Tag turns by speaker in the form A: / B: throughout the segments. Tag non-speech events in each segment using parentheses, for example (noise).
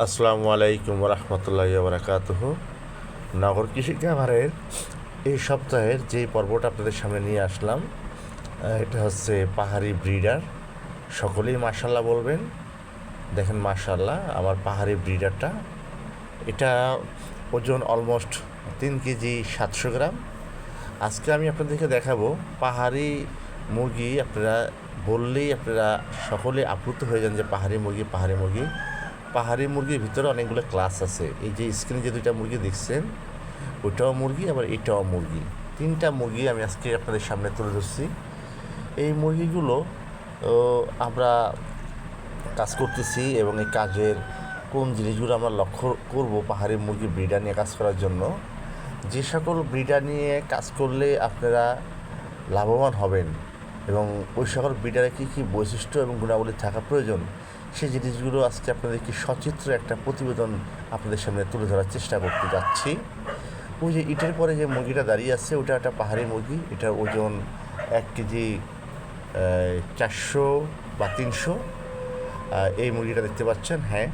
A: আসসালামু আলাইকুম রহমতুল্লাহ বারাকাতুহ নগর কৃষি খামারের এই সপ্তাহের যে পর্বটা আপনাদের সামনে নিয়ে আসলাম এটা হচ্ছে পাহাড়ি ব্রিডার। সকলেই মার্শাল্লাহ বলবেন। দেখেন মার্শাল্লাহ আমার পাহাড়ি ব্রিডারটা। এটা ওজন অলমোস্ট তিন কেজি সাতশো গ্রাম। আজকে আমি আপনাদেরকে দেখাবো পাহাড়ি মুরগি। আপনারা বললেই আপনারা সকলে আপ্লুত হয়ে যান যে পাহাড়ি মুরগি পাহাড়ি মুরগি। পাহাড়ি মুরগির ভিতরে অনেকগুলো ক্লাস আছে। এই যে স্ক্রিনে যে দুইটা মুরগি দেখছেন, ওইটাও মুরগি আবার এটাও মুরগি। তিনটা মুরগি আমি আজকে আপনাদের সামনে তুলে ধরছি। এই মুরগিগুলো আমরা কাজ করতেছি এবং এই কাজের কোন জিনিসগুলো আমরা লক্ষ্য করব পাহাড়ি মুরগি ব্রিডার নিয়ে কাজ করার জন্য, যে সকল ব্রিডার নিয়ে কাজ করলে আপনারা লাভবান হবেন এবং ওই সকল ব্রিডারে কী কী বৈশিষ্ট্য এবং গুণাবলী থাকা প্রয়োজন সেই জিনিসগুলো আজকে আপনাদেরকে সচিত্র একটা প্রতিবেদন আপনাদের সামনে তুলে ধরার চেষ্টা করতে যাচ্ছি। ওই যে ইটের পরে যে মুরগিটা দাঁড়িয়ে আছে, ওটা একটা পাহাড়ি মুরগি। এটার ওজন এক কেজি চারশো বা তিনশো। এই মুরগিটা দেখতে পাচ্ছেন হ্যাঁ।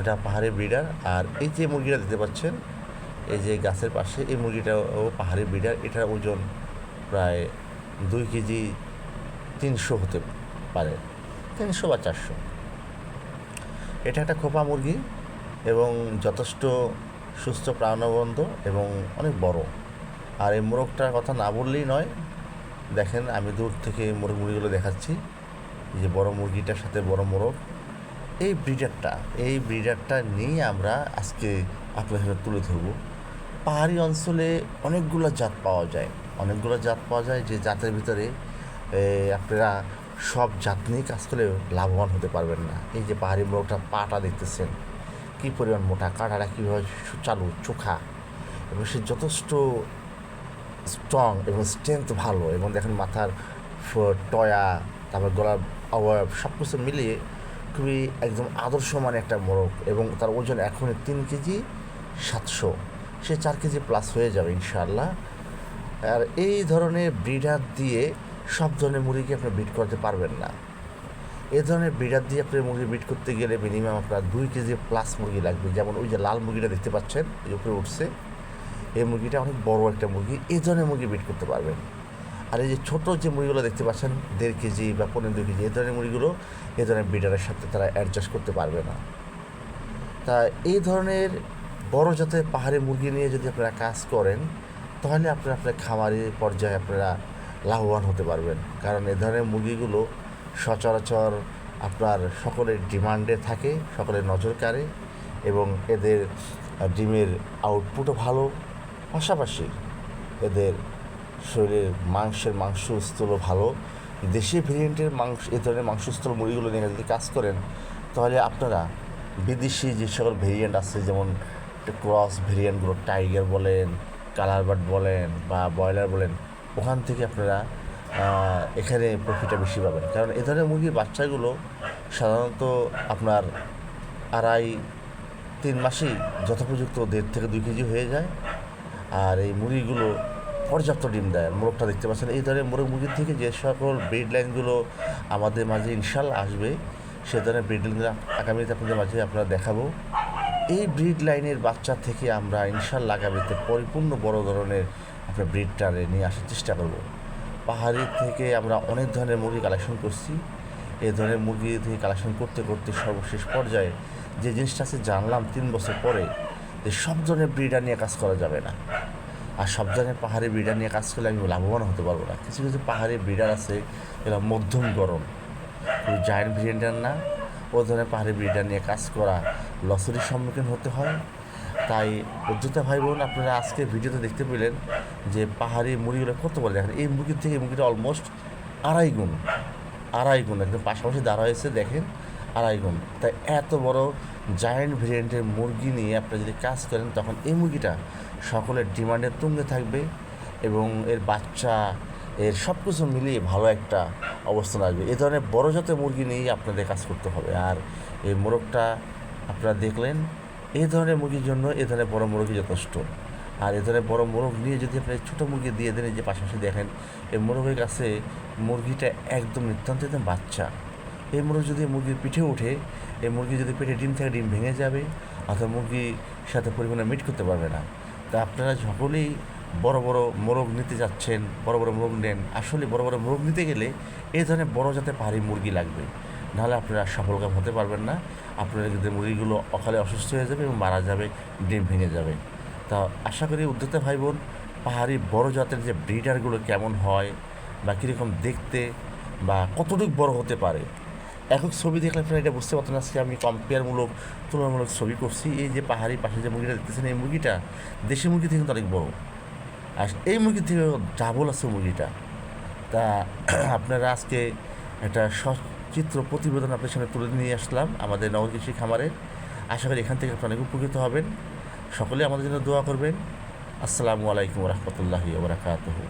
A: এটা পাহাড়ি ব্রিডার। আর এই যে মুরগিটা দেখতে পাচ্ছেন, এই যে গাছের পাশে, এই মুরগিটাও পাহাড়ি ব্রিডার। এটার ওজন প্রায় দুই কেজি তিনশো হতে পারে। তিনশো বা চারশো। এটা একটা খোপা মুরগি এবং যথেষ্ট সুস্থ প্রাণবন্ত এবং অনেক বড়। আর এই মোরগটার কথা না বললেই নয়, দেখেন আমি দূর থেকে মোরগ মুরগিগুলো দেখাচ্ছি। যে বড় মুরগিটার সাথে বড় মোরগ। এই ব্রিডারটা এই ব্রিডারটা নিয়ে আমরা আজকে আপনাদের সাথে তুলে ধরবো। পাহাড়ি অঞ্চলে অনেকগুলো জাত পাওয়া যায়। অনেকগুলো জাত পাওয়া যায় যে জাতের ভিতরে আপনারা সব জাত কাজ করলে লাভবান হতে পারবেন না। এই যে পাহাড়ি মোরগটা পাটা দেখতেছেন, কী পরিমাণ মোটা, কাটাটা কীভাবে চালু চোখা, এবং সে যথেষ্ট স্ট্রং এবং স্ট্রেংথ ভালো, এবং দেখেন মাথার টয়া, তারপর গলার অবয়ব সব কিছু মিলিয়ে খুবই একদম আদর্শ মানে একটা মোরগ, এবং তার ওজন এখন তিন কেজি সাতশো। সে চার কেজি প্লাস হয়ে যাবে ইনশাআল্লাহ। আর এই ধরনের ব্রিডার দিয়ে সব ধরনের মুরগিকে আপনি বিট করতে পারবেন না? এ ধরনের ব্রিডার দিয়ে আপনি মুরগি বিট করতে গেলে মিনিমাম আপনার দুই কেজি প্লাস মুরগি লাগবে। যেমন ওই যে লাল মুরগিটা দেখতে পাচ্ছেন, এই উপরে উঠছে। এই মুরগিটা অনেক বড় একটা মুরগি এই ধরনের মুরগি বিট করতে পারবেন। আর এই যে ছোটো যে মুরগিগুলো দেখতে পাচ্ছেন, দেড় কেজি বা পনেরো দুই কেজি এই ধরনের মুরগিগুলো এই ধরনের ব্রিডারের সাথে তারা অ্যাডজাস্ট করতে পারবে না। তা এই ধরনের বড় জাতের পাহাড়ি মুরগি নিয়ে যদি আপনারা কাজ করেন, তাহলে আপনারা আপনার খামারি পর্যায়ে আপনারা লাভবান হতে পারবেন। কারণ এ ধরনের মুরগিগুলো সচরাচর আপনার সকলের ডিমান্ডে থাকে, সকলের নজর কাড়ে এবং এদের ডিমের আউটপুটও ভালো। পাশাপাশি এদের শরীরের মাংসের মাংসস্থলও ভালো। দেশি ভেরিয়েন্টের মাংস, এ ধরনের মাংসস্থল মুরগিগুলো নিয়ে যদি কাজ করেন, তাহলে আপনারা বিদেশি যে সকল ভেরিয়েন্ট আছে, যেমন ক্রস ভেরিয়েন্টগুলো টাইগার বলেন, কালার বার্ড বলেন বা ব্রয়লার বলেন ওখান থেকে আপনারা এখানে প্রফিটটা বেশি পাবেন। কারণ এ ধরনের মুরগির বাচ্চাগুলো সাধারণত আপনার আড়াই, তিন মাসেই যথোপযুক্ত দেড় থেকে দুই কেজি হয়ে যায়। আর এই মুরগিগুলো পর্যাপ্ত ডিম দেয়। মোরগটা দেখতে পাচ্ছেন, এই ধরনের মোরগ মুরগির থেকে যে সকল ব্রিড লাইনগুলো আমাদের মাঝে ইনশাল্লাহ আসবে, সে ধরনের ব্রিড লাইনগুলো আগামীতে আপনাদের মাঝে আপনারা দেখাবো। এই ব্রিড লাইনের বাচ্চা থেকে আমরা ইনশাল্লাহ আগামীতে পরিপূর্ণ বড় ধরনের আপনার ব্রিডটারে নিয়ে আসার চেষ্টা করব। পাহাড়ি থেকে আমরা অনেক ধরনের মুরগি কালেকশন করছি। এই ধরনের মুরগি থেকে কালেকশন করতে করতে সর্বশেষ পর্যায়ে যে জিনিসটা আছে জানলাম তিন বছর পরে যে সব ধরনের ব্রিডার নিয়ে কাজ করা যাবে না। আর সব ধরনের পাহাড়ি ব্রিডার নিয়ে কাজ করলে আমি লাভবান হতে পারব না। কিছু কিছু পাহাড়ি ব্রিডার আছে এরা মধ্যম গরম। জায়েন্ট ভেরিয়েন্টার না। ও ধরনের পাহাড়ি ব্রিডার নিয়ে কাজ করা লসের সম্মুখীন হতে হয়। তাই উদ্যোক্তা ভাই বোন আপনারা আজকে ভিডিওতে দেখতে পেলেন যে পাহাড়ি মুরগিগুলো কত বলে দেখেন, এই মুরগির থেকে মুরগিটা অলমোস্ট আড়াই গুণ আড়াই গুণ, একদম পাশাপাশি দাঁড়া হয়েছে দেখেন, আড়াই গুণ। তাই এত বড় জায়েন্ট ভেরিয়েন্টের মুরগি নিয়ে আপনি যদি কাজ করেন, তখন এই মুরগিটা সকলের ডিমান্ডের তুঙ্গে থাকবে এবং এর বাচ্চা, এর সব কিছু মিলিয়ে ভালো একটা অবস্থান আসবে। এ ধরনের বড় জাতের মুরগি নিয়েই আপনাদের কাজ করতে হবে। আর এই মোরগটা আপনারা দেখলেন এই ধরনের মুরগির জন্য এ ধরনের বড় মুরগি যথেষ্ট। আর এ ধরনের বড় মোরগ নিয়ে যদি আপনি ছোটো মুরগি দিয়ে দেন যে পাশাপাশি দেখেন, এই মোরগের কাছে মুরগিটা একদম নিতান্ত একদম বাচ্চা। এই মুরগ যদি মুরগির পিঠে ওঠে, এই মুরগি যদি পেটে ডিম থাকে, ডিম ভেঙে যাবে, অথবা মুরগির সাথে পরিমাণে মিট করতে পারবে না। তা আপনারা সকলেই বড় বড় মোরগ নিতে যাচ্ছেন, বড় বড় মোরগ নেন। আসলে বড় বড় মোরগ নিতে গেলে এই ধরনের বড় জাতের পাহাড়ি মুরগি লাগবে। নাহলে আপনারা সফলকাম হতে পারবেন না। আপনারা কিন্তু মুরগিগুলো অকালে অসুস্থ হয়ে যাবে এবং মারা যাবে, ডিম ভেঙে যাবে। তা আশা করি উদ্যোক্তা ভাই বোন পাহাড়ি বড় জাতের যে ব্রিডারগুলো কেমন হয় বা কীরকম দেখতে বা কতটুকু বড় হতে পারে, একক ছবি দেখলে আপনারা এটা বুঝতে পারতেন আজকে আমি কম্পেয়ারমূলক তুলনামূলক ছবি করছি। এই যে পাহাড়ি পাশে যে মুরগিটা দেখতেছেন, এই মুরগিটা দেশি মুরগি থেকে কিন্তু অনেক বড়। আর এই মুরগি থেকে ডাবল আছে মুরগিটা। তা (clears throat) আপনারা আজকে একটা সচিত্র প্রতিবেদন আপনার সামনে তুলে নিয়ে আসলাম আমাদের নগর কৃষি খামারে। আশা করি এখান থেকে অনেক উপকৃত হবেন। সকলে আমাদের জন্য দোয়া করবেন। আসসালামু আলাইকুম রহমতুল্লাহি ওবরাকাতুহু